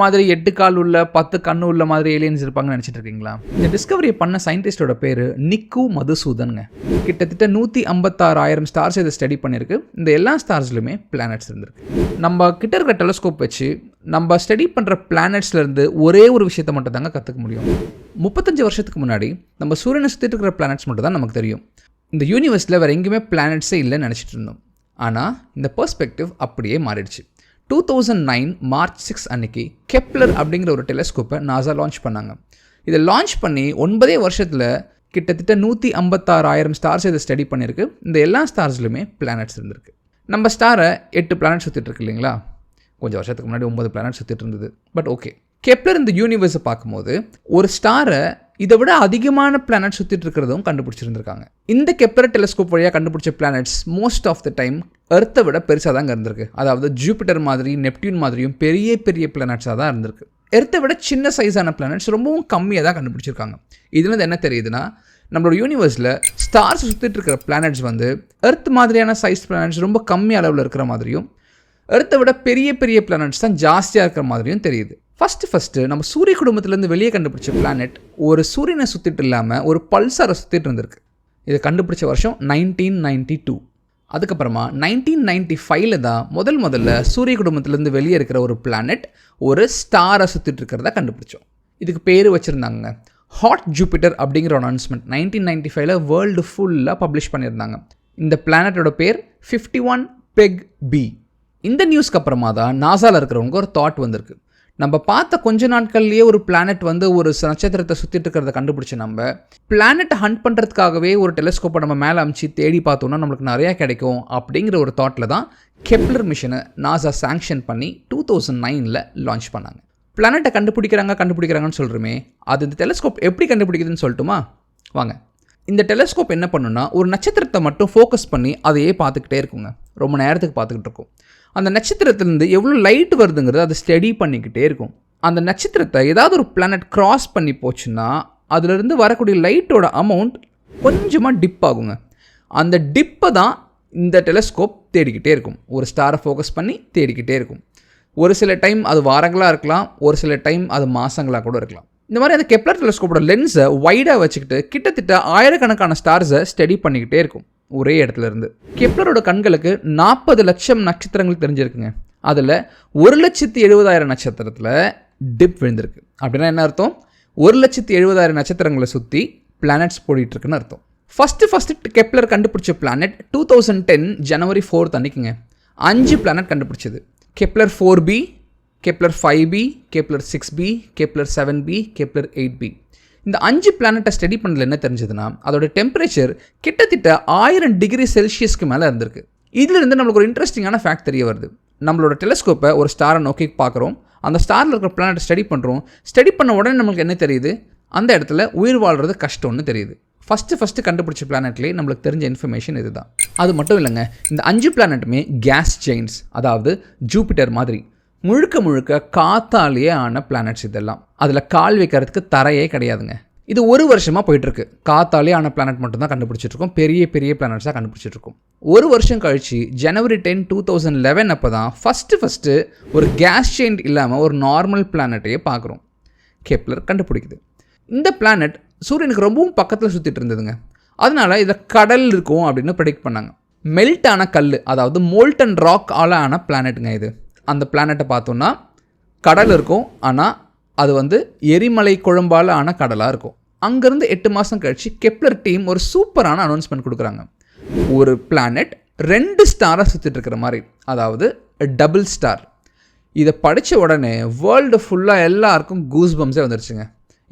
மாதிரி எட்டு கால் உள்ள பத்து கண்ணு உள்ள மாதிரி ஏலியன்ஸ் இருப்பாங்கன்னு நினச்சிட்டு இருக்கீங்களா? இந்த டிஸ்கவரி பண்ண சயின்டிஸ்டோட பேர் நிக்கு மதுசூதனுங்க. கிட்டத்தட்ட நூற்றி ஐம்பத்தாறாயிரம் ஸ்டார்ஸ் இதை ஸ்டடி பண்ணியிருக்கு. இந்த எல்லா ஸ்டார்ஸ்லையுமே பிளானட்ஸ் இருந்திருக்கு. நம்ம கிட்ட இருக்கிற டெலஸ்கோப் வச்சு நம்ம ஸ்டடி பண்ணுற பிளானட்ஸ்லேருந்து ஒரே ஒரு விஷயத்த மட்டும் தாங்க கற்றுக்க முடியும். முப்பத்தஞ்சு வருஷத்துக்கு முன்னாடி நம்ம சூரியனை சுற்றிட்டு இருக்கிற பிளானட்ஸ் மட்டும் தான் நமக்கு தெரியும். இந்த யூனிவர்ஸில் வேறு எங்கேயுமே பிளானட்ஸே இல்லைன்னு நினச்சிட்டு இருந்தோம். ஆனால் இந்த பர்ஸ்பெக்டிவ் அப்படியே மாறிடுச்சு. Two thousand nine March six அன்னைக்கு கெப்லர் அப்படிங்கிற ஒரு டெலஸ்கோப்பை நாசா லான்ச் பண்ணாங்க. இதை லான்ச் பண்ணி ஒன்பதே வருஷத்தில் கிட்டத்தட்ட நூற்றி ஐம்பத்தாறாயிரம் ஸ்டார்ஸ் இதை ஸ்டடி பண்ணியிருக்கு. இந்த எல்லா ஸ்டார்ஸ்லையுமே பிளானட்ஸ் இருந்திருக்கு. நம்ம ஸ்டாரை எட்டு பிளானட் சுற்றிட்டு இருக்கு இல்லைங்களா? கொஞ்சம் வருஷத்துக்கு முன்னாடி ஒன்பது பிளானட் சுற்றிட்டு இருந்தது. பட் ஓகே கெப்லர் இந்த யூனிவர்ஸை பார்க்கும்போது ஒரு ஸ்டாரை இதை விட அதிகமான பிளானட் சுற்றிட்டு இருக்கிறதும் கண்டுபிடிச்சிருந்திருக்காங்க. இந்த கெப்லர் டெலிஸ்கோப் வழியாக கண்டுபிடிச்ச planets most of the time எர்த்தை விட பெருசாக தாங்க இருந்திருக்கு. அதாவது ஜூபிட்டர் மாதிரி நெப்டியூன் மாதிரியும் பெரிய பெரிய பிளானட்ஸாக தான் இருந்திருக்கு. எர்த்தை விட சின்ன சைஸான பிளானட்ஸ் ரொம்பவும் கம்மியாக தான் கண்டுபிடிச்சிருக்காங்க. இதுலேருந்து என்ன தெரியுதுன்னா நம்மளோட யூனிவர்ஸில் ஸ்டார்ஸ் சுற்றிட்டு இருக்கிற பிளானட்ஸ் வந்து எர்த் மாதிரியான சைஸ் பிளானட்ஸ் ரொம்ப கம்மி அளவில் இருக்கிற மாதிரியும் எர்த்தை விட பெரிய பெரிய பிளானட்ஸ் தான் ஜாஸ்தியாக இருக்கிற மாதிரியும் தெரியுது. ஃபஸ்ட்டு ஃபஸ்ட்டு நம்ம சூரிய குடும்பத்துலேருந்து வெளியே கண்டுபிடிச்ச பிளானட் ஒரு சூரியனை சுற்றிட்டு இல்லாமல் ஒரு பல்சாரை சுற்றிட்டு இருந்திருக்கு. இதை கண்டுபிடிச்ச வருஷம் நைன்டீன் நைன்டி டூ அதுக்கப்புறமா நைன்டீன் நைன்டி ஃபைவ்ல தான் முதல் முதல்ல சூரிய குடும்பத்திலேருந்து வெளியே இருக்கிற ஒரு பிளானட் ஒரு ஸ்டாரை சுற்றிட்டு இருக்கிறத கண்டுபிடிச்சோம். இதுக்கு பேர் வச்சுருந்தாங்க ஹாட் ஜூபிட்டர் அப்படிங்கிற அனௌன்ஸ்மெண்ட் நைன்டீன் நைன்டி ஃபைவ்ல வேர்ல்டு ஃபுல்லாக பப்ளிஷ் பண்ணியிருந்தாங்க. இந்த பிளானட்டோட பேர் ஃபிஃப்டி ஒன் பெக் பி இந்த நியூஸ்க்கு அப்புறமா தான் நாசாவில் இருக்கிறவங்க ஒரு தாட் வந்திருக்கு. நம்ம பார்த்த கொஞ்ச நாட்கள்லேயே ஒரு பிளானட் வந்து ஒரு நட்சத்திரத்தை சுற்றிட்டு இருக்கிறத கண்டுபிடிச்சி நம்ம பிளானட்டை ஹண்ட் பண்ணுறதுக்காகவே ஒரு டெலிஸ்கோப்பை நம்ம மேலே அமுச்சு தேடி பார்த்தோம்னா நம்மளுக்கு நிறையா கிடைக்கும் அப்படிங்கிற ஒரு தாட்டில் தான் கெப்லர் மிஷனை நாசா சாங்ஷன் பண்ணி டூ தௌசண்ட் நைனில் லான்ச் பண்ணாங்க. பிளானட்டை கண்டுபிடிக்கிறாங்க கண்டுபிடிக்கிறாங்கன்னு சொல்கிறோமே அது இந்த டெலிஸ்கோப் எப்படி கண்டுபிடிக்குதுன்னு சொல்லட்டுமா? வாங்க. இந்த டெலிஸ்கோப் என்ன பண்ணுன்னா ஒரு நட்சத்திரத்தை மட்டும் ஃபோக்கஸ் பண்ணி அதையே பார்த்துக்கிட்டே இருக்குங்க. ரொம்ப நேரத்துக்கு பார்த்துக்கிட்டு இருக்கும். அந்த நட்சத்திரத்துலேருந்து எவ்வளோ லைட் வருதுங்கிறத அதை ஸ்டடி பண்ணிக்கிட்டே இருக்கும். அந்த நட்சத்திரத்தை ஏதாவது ஒரு பிளானட் கிராஸ் பண்ணி போச்சுன்னா அதுலேருந்து வரக்கூடிய லைட்டோட அமௌண்ட் கொஞ்சமாக டிப் ஆகுங்க. அந்த டிப்பை தான் இந்த டெலஸ்கோப் தேடிக்கிட்டே இருக்கும். ஒரு ஸ்டாரை ஃபோக்கஸ் பண்ணி தேடிக்கிட்டே இருக்கும். ஒரு சில டைம் அது வாரங்களாக இருக்கலாம் ஒரு சில டைம் அது மாதங்களாக கூட இருக்கலாம். இந்த மாதிரி அந்த கெப்லர் டெலஸ்கோப்போட லென்ஸை வைடாக வச்சுக்கிட்டு கிட்டத்தட்ட ஆயிரக்கணக்கான ஸ்டார்ஸை ஸ்டடி பண்ணிக்கிட்டே இருக்கும். ஒரே இடத்துல இருந்து. கெப்லரோட கண்களுக்கு நாற்பது லட்சம் நட்சத்திரங்கள் தெரிஞ்சிருக்குங்க. அதில் ஒரு லட்சத்தி எழுபதாயிரம் நட்சத்திரத்தில் டிப் விழுந்திருக்கு. அப்படின்னா என்ன அர்த்தம்? ஒரு லட்சத்தி எழுபதாயிரம் நட்சத்திரங்களை சுற்றி பிளானட்ஸ் போடிட்டுருக்குன்னு அர்த்தம். ஃபஸ்ட்டு ஃபஸ்ட்டு கெப்லர் கண்டுபிடிச்ச planet two thousand ten January fourth அன்றைக்குங்க அஞ்சு பிளானட் கண்டுபிடிச்சது. Kepler four b Kepler five b Kepler six b Kepler seven b Kepler eight b இந்த அஞ்சு பிளானட்டை ஸ்டடி பண்ணல என்ன தெரிஞ்சதுன்னா அதோட டெம்பரேச்சர் கிட்டத்தட்ட ஆயிரம் டிகிரி செல்சியஸ்க்கு மேலே இருந்திருக்கு. இதிலிருந்து நம்மளுக்கு ஒரு இன்ட்ரெஸ்டிங்கான ஃபேக்ட் தெரிய வருது. நம்மளோட டெலஸ்கோப்பை ஒரு ஸ்டாரை நோக்கி பார்க்குறோம். அந்த ஸ்டாரில் இருக்கிற பிளானட்டை ஸ்டடி பண்ணுறோம் ஸ்டடி பண்ண உடனே நம்மளுக்கு என்ன தெரியுது? அந்த இடத்துல உயிர் வாழ்றது கஷ்டம்னு தெரியுது. ஃபஸ்ட்டு ஃபஸ்ட்டு கண்டுபிடிச்ச பிளானட்லேயே நம்மளுக்கு தெரிஞ்ச இன்ஃபர்மேஷன் இதுதான். அது மட்டும் இல்லைங்க இந்த அஞ்சு பிளானட்டுமே கேஸ் செயின்ஸ் அதாவது ஜூபிட்டர் மாதிரி. முழுக்க முழுக்க காத்தாலேயே ஆன பிளானட்ஸ் இதெல்லாம். அதில் கால் வைக்கிறதுக்கு தரையே கிடையாதுங்க. இது ஒரு வருஷமாக போயிட்டுருக்கு. காத்தாலே ஆன பிளானட் மட்டும்தான் கண்டுபிடிச்சிட்ருக்கோம் பெரிய பெரிய பிளானட்ஸாக கண்டுபிடிச்சிட்ருக்கோம் ஒரு வருஷம் கழிச்சு January ten two thousand eleven அப்போ தான் ஃபஸ்ட்டு ஃபஸ்ட்டு ஒரு கேஸ் சேஞ்ச் இல்லாமல் ஒரு நார்மல் பிளானட்டையே பார்க்குறோம். கெப்லர் கண்டுபிடிக்குது. இந்த பிளானட் சூரியனுக்கு ரொம்பவும் பக்கத்தில் சுற்றிட்டு இருந்ததுங்க. அதனால் இதில் கடல் இருக்கும் அப்படின்னு ப்ரெடிக்ட் பண்ணாங்க. மெல்ட் ஆன கல் அதாவது மோல்டன் ராக் ஆல ஆன பிளானட்டுங்க இது. அந்த பிளானட்டை பார்த்தோன்னா கடல் இருக்கும். ஆனால் அது வந்து எரிமலை குழம்பால் ஆன கடலாக இருக்கும். அங்கேருந்து எட்டு மாதம் கழிச்சு கெப்லர் டீம் ஒரு சூப்பரான அனௌன்ஸ்மெண்ட் கொடுக்குறாங்க. ஒரு பிளானட் ரெண்டு ஸ்டாராக சுற்றிட்டு இருக்கிற மாதிரி. அதாவது டபுள் ஸ்டார் இதை படித்த உடனே வேர்ல்டு ஃபுல்லாக எல்லாருக்கும் கூஸ் பம்ஸே வந்துருச்சுங்க.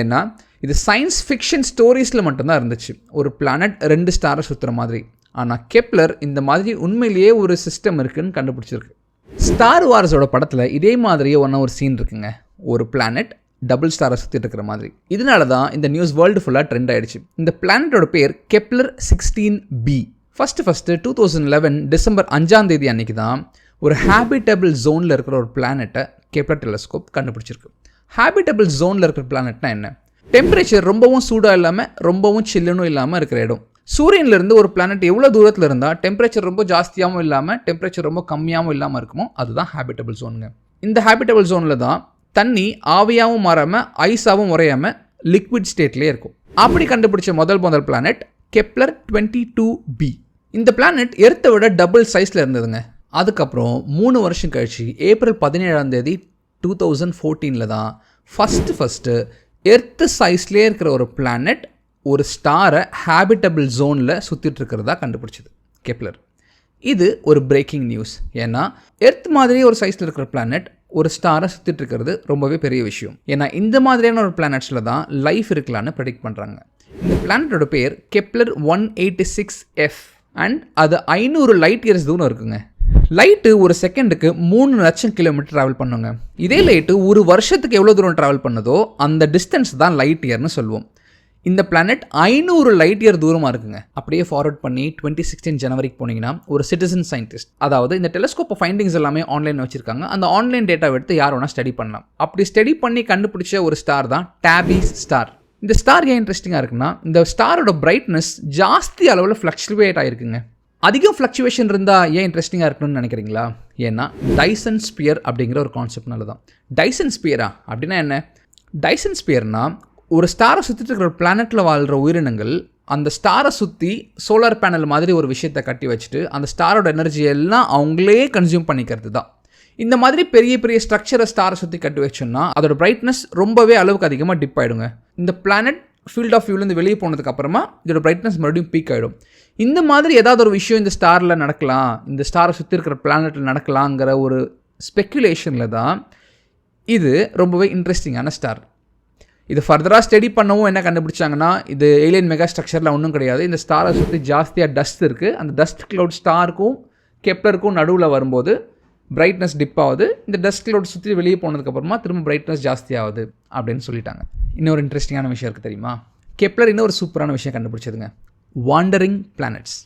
ஏன்னா இது சயின்ஸ் ஃபிக்ஷன் ஸ்டோரிஸில் மட்டும்தான் இருந்துச்சு. ஒரு பிளானட் ரெண்டு ஸ்டாரை சுற்றுற மாதிரி. ஆனால் கெப்லர் இந்த மாதிரி உண்மையிலேயே ஒரு சிஸ்டம் இருக்குதுன்னு கண்டுபிடிச்சிருக்கு. ஸ்டார் வார்ஸோட படத்தில் இதே மாதிரியே ஒன்றா ஒரு சீன் இருக்குங்க. ஒரு பிளானட் டபுள் ஸ்டாரை சுற்றிட்டு இருக்கிற மாதிரி. இதனால தான் இந்த நியூஸ் வேர்ல்டு ஃபுல்லாக ட்ரெண்ட் ஆகிடுச்சு இந்த பிளானட்டோட பேர் Kepler sixteen B first first two thousand eleven December அஞ்சாம் தேதி அன்னைக்கு தான் ஒரு ஹேபிட்டபிள் ஜோனில் இருக்கிற ஒரு பிளானட்டை கெப்லர் டெலஸ்கோப் கண்டுபிடிச்சிருக்கு. ஹேபிட்டபிள் ஜோனில் இருக்கிற பிளானட்னா என்ன? டெம்பரேச்சர் ரொம்பவும் சூடாக இல்லாமல் ரொம்பவும் சில்லுன்னு இல்லாமல் இருக்கிற இடம். சூரியன்லேருந்து ஒரு பிளானட் எவ்வளோ தூரத்தில் இருந்தால் டெம்பரேச்சர் ரொம்ப ஜாஸ்தியாகவும் இல்லாமல் டெம்பரேச்சர் ரொம்ப கம்மியாகவும் இல்லாமல் இருக்குமோ அதுதான் ஹேபிட்டபிள் ஜோனுங்க இந்த ஹேபிட்டபிள் ஜோனில் தான் தண்ணி ஆவியாகவும் மாறாமல் ஐஸாகவும் உறையாமல் லிக்விட் ஸ்டேட்லேயே இருக்கும். அப்படி கண்டுபிடிச்ச முதல் முதல் planet Kepler twenty two b இந்த பிளானட் எர்த்தை விட டபுள் சைஸில் இருந்ததுங்க. அதுக்கப்புறம் மூணு வருஷம் கழிச்சு ஏப்ரல் பதினேழாம் தேதி டூ தௌசண்ட் ஃபோர்டீனில் தான் ஃபஸ்ட்டு ஃபஸ்ட்டு எர்த்து சைஸ்லேயே இருக்கிற ஒரு பிளானட் ஒரு ஸ்டாரை ஹேபிட்டபிள் ஜோனில் சுற்றிட்டுருக்கிறதா கண்டுபிடிச்சிது. கெப்லர். இது ஒரு பிரேக்கிங் நியூஸ் ஏன்னா எர்த் மாதிரி ஒரு சைஸில் இருக்கிற பிளானட் ஒரு ஸ்டாரை சுற்றிட்டு இருக்கிறது ரொம்பவே பெரிய விஷயம். ஏன்னா இந்த மாதிரியான ஒரு பிளானட்ஸில் தான் லைஃப் இருக்கலான்னு ப்ரெடிக்ட் பண்ணுறாங்க இந்த பிளானட்டோட பேர் Kepler one eighty six f and அது ஐநூறு லைட் இயர்ஸ் தூரம் இருக்குங்க. லைட்டு ஒரு செகண்டுக்கு மூணு லட்சம் கிலோமீட்டர் ட்ராவல் பண்ணுங்க. இதே லைட்டு ஒரு வருஷத்துக்கு எவ்வளோ தூரம் ட்ராவல் பண்ணுதோ அந்த டிஸ்டன்ஸ் தான் லைட் இயர்னு சொல்லுவோம் இந்த பிளானட் ஐநூறு லைட் இயர் தூரமாக இருக்குங்க. அப்படியே ஃபார்வர்ட் பண்ணி டுவெண்ட்டி சிக்ஸ்டீன் ஜனவரிக்கு போனீங்கன்னா ஒரு சிட்டிசன் சயின்டிஸ்ட் அதாவது இந்த டெலஸ்கோப் ஃபைண்டிங்ஸ் எல்லாமே ஆன்லைன் வச்சிருக்காங்க. அந்த ஆன்லைன் டேட்டா எடுத்து யார் வேணால் ஸ்டடி பண்ணலாம். அப்படி ஸ்டடி பண்ணி கண்டுபிடிச்ச ஒரு ஸ்டார் தான் டேபிஸ் ஸ்டார் இந்த ஸ்டார் ஏன் இன்ட்ரெஸ்டிங்காக இருக்குன்னா இந்த ஸ்டாரோட பிரைட்னஸ் ஜாஸ்தி அளவில் ஃப்ளக்சுவேட் ஆகிருக்குங்க அதிகம் ஃப்ளக்சுவேஷன் இருந்தால் ஏன் இன்ட்ரெஸ்டிங்காக இருக்கணும்னு நினைக்கிறீங்களா? ஏன்னா டைசன் ஸ்பியர் அப்படிங்கிற ஒரு கான்செப்ட்னால தான் டைசன் ஸ்பியரா அப்படின்னா என்ன? டைசன் ஸ்பியர்னால் ஒரு ஸ்டாரை சுற்றிட்டு இருக்கிற பிளானட்டில் வாழ்கிற உயிரினங்கள் அந்த ஸ்டாரை சுற்றி சோலார் பேனல் மாதிரி ஒரு விஷயத்தை கட்டி வச்சுட்டு அந்த ஸ்டாரோட எனர்ஜி எல்லாம் அவங்களே கன்சியூம் பண்ணிக்கிறது தான் இந்த மாதிரி பெரிய பெரிய ஸ்ட்ரக்சரை ஸ்டாரை சுற்றி கட்டி வச்சோம்னா அதோட பிரைட்னஸ் ரொம்பவே அளவுக்கு அதிகமாக டிப் ஆகிடுங்க இந்த பிளானட் ஃபீல்ட் ஆஃப் வியூலேருந்து வெளியே போனதுக்கப்புறமா இதோட பிரைட்னஸ் மறுபடியும் பீக் ஆகிடும் இந்த மாதிரி ஏதாவது ஒரு விஷயம் இந்த ஸ்டாரில் நடக்கலாம் இந்த ஸ்டாரை சுற்றி இருக்கிற பிளானட்டில் நடக்கலாங்கிற ஒரு ஸ்பெக்குலேஷனில் தான் இது ரொம்பவே இன்ட்ரெஸ்டிங்கான ஸ்டார் இது ஃபர்தராக ஸ்டடி பண்ணவும் என்ன கண்டுபிடிச்சாங்கன்னா இது ஏலியன் மெகா ஸ்ட்ரக்சரில் ஒன்றும் கிடையாது. இந்த ஸ்டாரை சுற்றி ஜாஸ்தியாக டஸ்ட் இருக்குது அந்த டஸ்ட் க்ளவுட் ஸ்டாருக்கும் கெப்லருக்கும் நடுவில் வரும்போது பிரைட்னஸ் டிப் ஆகுது. இந்த டஸ்ட் க்ளவுட் சுற்றி வெளியே போனதுக்கப்புறமா திரும்ப பிரைட்னஸ் ஜாஸ்தி ஆகுது அப்படின்னு சொல்லிட்டாங்க. இன்னொரு இன்ட்ரெஸ்டிங்கான விஷயம் இருக்குது தெரியுமா? கெப்லர் இன்னொரு சூப்பரான விஷயம் கண்டுபிடிச்சதுங்க. வாண்டரிங் பிளானட்ஸ்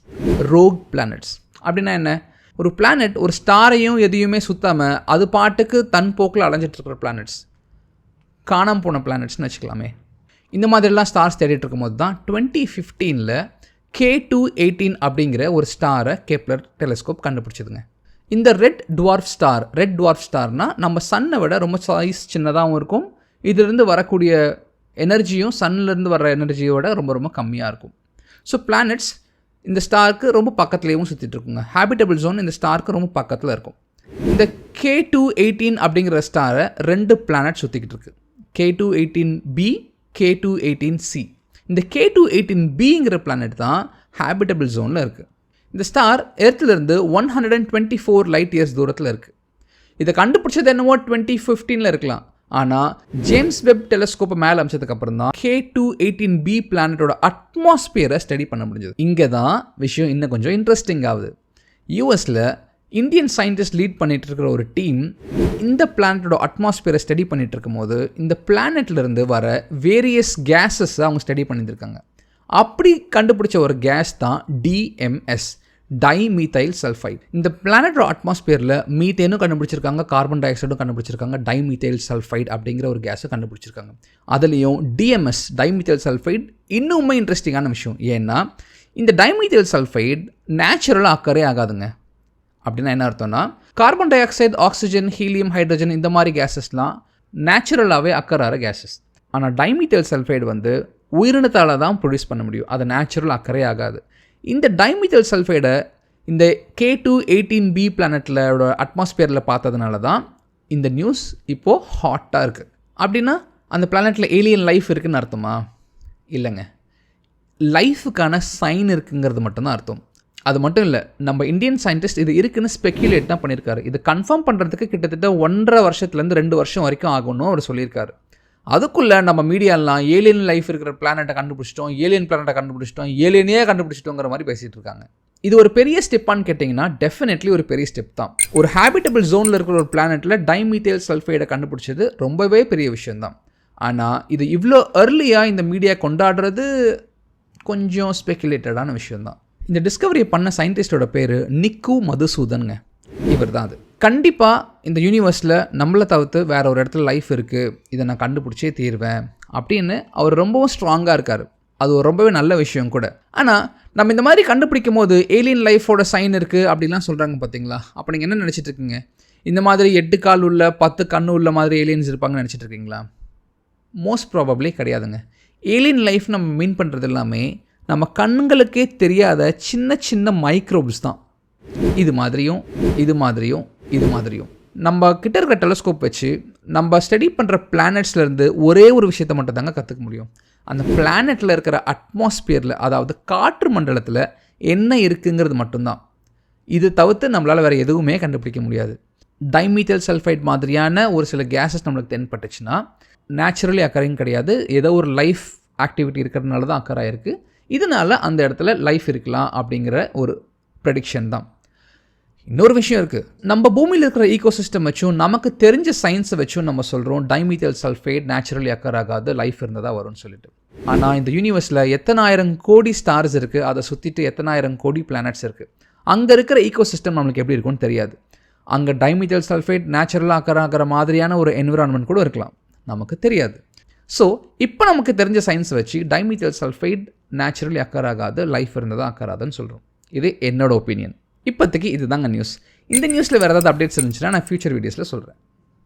ரோக் பிளானட்ஸ் அப்படின்னா என்ன? ஒரு பிளானட் ஒரு ஸ்டாரையும் எதையுமே சுற்றாமல் அது பாட்டுக்கு தன் போக்கில் அலைஞ்சிட்டு இருக்கிற பிளானட்ஸ் காணாமல் போன பிளானட்ஸ்னு வச்சுக்கலாமே. இந்த மாதிரிலாம் ஸ்டார்ஸ் தேடிட்டு இருக்கும்போது தான் டுவெண்ட்டி ஃபிஃப்டீனில் கே டூ எயிட்டீன் அப்படிங்கிற ஒரு ஸ்டாரை கெப்லர் டெலிஸ்கோப் கண்டுபிடிச்சதுங்க. இந்த red dwarf star red dwarf ஸ்டார்னால் நம்ம சன்னை விட ரொம்ப சைஸ் சின்னதாகவும் இருக்கும். இதிலிருந்து வரக்கூடிய எனர்ஜியும் சன்னிலேருந்து வர எனர்ஜியோட ரொம்ப ரொம்ப கம்மியாக இருக்கும். ஸோ பிளானட்ஸ் இந்த ஸ்டாருக்கு ரொம்ப பக்கத்துலேயும் சுற்றிட்டு இருக்குங்க. ஹேபிட்டபிள் ஜோன் இந்த ஸ்டாருக்கு ரொம்ப பக்கத்தில் இருக்கும். இந்த கே டூ எயிட்டீன் அப்படிங்கிற ஸ்டாரை ரெண்டு பிளானட் சுற்றிக்கிட்டு இருக்குது K two eighteen b K two eighteen c இந்த கே டூ எயிட்டீன் பிங்கிற பிளானட் தான் ஹேபிட்டபிள் ஜோனில் இருக்குது இந்த star எர்த்துலேருந்து one hundred and twenty four light years தூரத்தில் இருக்குது இதை கண்டுபிடிச்சது என்னவோ டுவெண்ட்டி ஃபிஃப்டீனில் இருக்கலாம். ஆனால் ஜேம்ஸ் வெப் டெலஸ்கோப்பை மேலே அமிச்சதுக்கப்புறம் தான் கே டூ எயிட்டீன் பி பிளானட்டோட அட்மாஸ்பியரை ஸ்டடி பண்ண முடிஞ்சது. இங்கே தான் விஷயம் இன்னும் கொஞ்சம் இன்ட்ரெஸ்டிங் ஆகுது. யூஎஸில் இந்தியன் சயின்டிஸ்ட் லீட் பண்ணிட்டு இருக்கிற ஒரு டீம் இந்த பிளானட்டோட அட்மாஸ்பியரை ஸ்டடி பண்ணிட்டு இருக்கும்போது இந்த பிளானட்லேருந்து வர வேரியஸ் கேஸஸை அவங்க ஸ்டடி பண்ணியிருக்காங்க அப்படி கண்டுபிடிச்ச ஒரு கேஸ் தான் டிஎம்எஸ் டைமீத்தைல் சல்ஃபைட் இந்த பிளானட்டோட அட்மாஸ்பியரில் மீத்தேனும் கண்டுபிடிச்சிருக்காங்க கார்பன் டை ஆக்சைடும் கண்டுபிடிச்சிருக்காங்க டைமீத்தைல் சல்ஃபைட் அப்படிங்கிற ஒரு கேஸை கண்டுபிடிச்சிருக்காங்க. அதுலேயும் டிஎம்எஸ் டைமீத்தைல் சல்ஃபைட் இன்னுமே இன்ட்ரெஸ்டிங்கான விஷயம். ஏன்னா இந்த டைமீத்தைல் சல்ஃபைட் நேச்சுரலாக அக்கறே ஆகாதுங்க. அப்படின்னா என்ன அர்த்தம்னா carbon dioxide oxygen helium hydrogen இந்த மாதிரி கேஸஸ்லாம் நேச்சுரலாகவே அக்கறார கேஸஸ் ஆனால் டைமீட்டல் சல்ஃபைடு வந்து உயிரினத்தால் தான் ப்ரொடியூஸ் பண்ண முடியும். அது நேச்சுரல் அக்கறை ஆகாது. இந்த டைமித்தல் சல்ஃபைடை இந்த கே டூ எயிட்டீன் பி பிளானட்டில் அட்மாஸ்பியரில் பார்த்ததுனால தான் இந்த நியூஸ் இப்போது ஹாட்டாக இருக்குது அப்படின்னா அந்த பிளானட்டில் ஏலியன் லைஃப் இருக்குதுன்னு அர்த்தமா? இல்லைங்க. லைஃபுக்கான சைன் இருக்குங்கிறது மட்டும்தான் அர்த்தம். அது மட்டும் இல்லை நம்ம இந்தியன் சயின்டிஸ்ட் இது இருக்குன்னு ஸ்பெக்யூலேட் தான் பண்ணியிருக்காரு இது கன்ஃபார்ம் பண்ணுறதுக்கு கிட்டத்தட்ட ஒன்றரை வருஷத்துலேருந்து ரெண்டு வருஷம் வரைக்கும் ஆகும்னு அவர் சொல்லியிருக்காரு. அதுக்குள்ளே நம்ம மீடியாலாம் ஏலியன் லைஃப் இருக்கிற பிளானட்டை கண்டுபிடிச்சிட்டோம் ஏலியன் பிளானட்டை கண்டுபிடிச்சிட்டோம் ஏலியனே கண்டுபிடிச்சிட்டோங்கிற மாதிரி பேசிகிட்டு இருக்காங்க. இது ஒரு பெரிய ஸ்டெப்பான்னு கேட்டிங்கன்னா டெஃபினெட்லி ஒரு பெரிய ஸ்டெப் தான். ஒரு ஹேபிட்டபிள் ஜோனில் இருக்கிற ஒரு பிளானெட்டில் டைமீத்தேல் சல்ஃபைடை கண்டுபிடிச்சது ரொம்பவே பெரிய விஷயந்தான் ஆனால் இது இவ்வளோ அர்லியாக இந்த மீடியா கொண்டாடுறது கொஞ்சம் ஸ்பெக்குலேட்டடான விஷயந்தான் இந்த டிஸ்கவரியை பண்ண சயின்டிஸ்டோட பேர் நிக்கு மதுசூதனுங்க. இவர் தான் அது. கண்டிப்பாக இந்த யூனிவர்ஸில் நம்மளை தவிர்த்து வேற ஒரு இடத்துல லைஃப் இருக்குது இதை நான் கண்டுபிடிச்சே தீர்வேன் அப்படின்னு அவர் ரொம்பவும் ஸ்ட்ராங்காக இருக்கார். அது ஒரு ரொம்பவே நல்ல விஷயம் கூட. ஆனால் நம்ம இந்த மாதிரி கண்டுபிடிக்கும் போது ஏலியன் லைஃபோட சைன் இருக்குது அப்படிலாம் சொல்கிறாங்க பார்த்தீங்களா அப்போ நீங்கள் என்ன நினச்சிட்டு இருக்கீங்க? இந்த மாதிரி எட்டு கால் உள்ள பத்து கண்ணு உள்ள மாதிரி ஏலியன்ஸ் இருப்பாங்கன்னு நினச்சிட்டு இருக்கீங்களா? மோஸ்ட் ப்ராபப்ளி கிடையாதுங்க. ஏலியன் லைஃப் நம்ம மீன் பண்ணுறது எல்லாமே நம்ம கண்களுக்கே தெரியாத சின்ன சின்ன மைக்ரோப்ஸ் தான். இது மாதிரியும் இது மாதிரியும் இது மாதிரியும். நம்ம கிட்ட இருக்கிற டெலஸ்கோப் வச்சு நம்ம ஸ்டடி பண்ணுற பிளானட்ஸ்லேருந்து ஒரே ஒரு விஷயத்தை மட்டும் தாங்க கற்றுக்க முடியும். அந்த பிளானெட்டில் இருக்கிற அட்மாஸ்பியரில் அதாவது காற்று மண்டலத்தில் என்ன இருக்குங்கிறது மட்டும்தான் இது தவிர்த்து நம்மளால் வேறு எதுவுமே கண்டுபிடிக்க முடியாது. டைமீத்தல் சல்ஃபைட் மாதிரியான ஒரு சில கேஸஸ் நம்மளுக்கு தென்பட்டுச்சுன்னா நேச்சுரலி அக்கறையும் கிடையாது. ஏதோ ஒரு லைஃப் ஆக்டிவிட்டி இருக்கிறதுனால தான் அக்கறை இருக்குது இதனால அந்த இடத்துல லைஃப் இருக்கலாம் அப்படிங்கிற ஒரு ப்ரெடிக்ஷன் தான். இன்னொரு விஷயம் இருக்குது நம்ம பூமியில் இருக்கிற ஈகோசிஸ்டம் வச்சும் நமக்கு தெரிஞ்ச சயின்ஸை வச்சும் நம்ம சொல்கிறோம் டைமீத்தல் சல்ஃபேட் நேச்சுரலி அக்கர் ஆகாது லைஃப் இருந்ததா வரும்னு சொல்லிட்டு. ஆனால் இந்த யூனிவர்ஸில் எத்தனாயிரம் கோடி ஸ்டார்ஸ் இருக்குது அதை சுற்றிட்டு எத்தனாயிரம் கோடி பிளானட்ஸ் இருக்குது அங்கே இருக்கிற ஈகோசிஸ்டம் நம்மளுக்கு எப்படி இருக்கும்னு தெரியாது. அங்கே டைமீத்தல் சல்ஃபேட் நேச்சுரலாக அக்கர் ஆகிற மாதிரியான ஒரு என்விரான்மெண்ட் கூட இருக்கலாம். நமக்கு தெரியாது. ஸோ இப்போ நமக்கு தெரிஞ்ச சயின்ஸ் வச்சு டைமீத்தல் சல்ஃபைட் நேச்சுரலி அக்கர் ஆகாது லைஃப் இருந்ததா அக்கராதுன்னு சொல்கிறோம் இது என்னோடய ஒப்பீனியன் இப்போதைக்கு இதுதாங்க நியூஸ் இந்த நியூஸில் வேறு ஏதாவது அப்டேட்ஸ் இருந்துச்சுன்னா நான் ஃபியூச்சர் வீடியோஸில் சொல்கிறேன்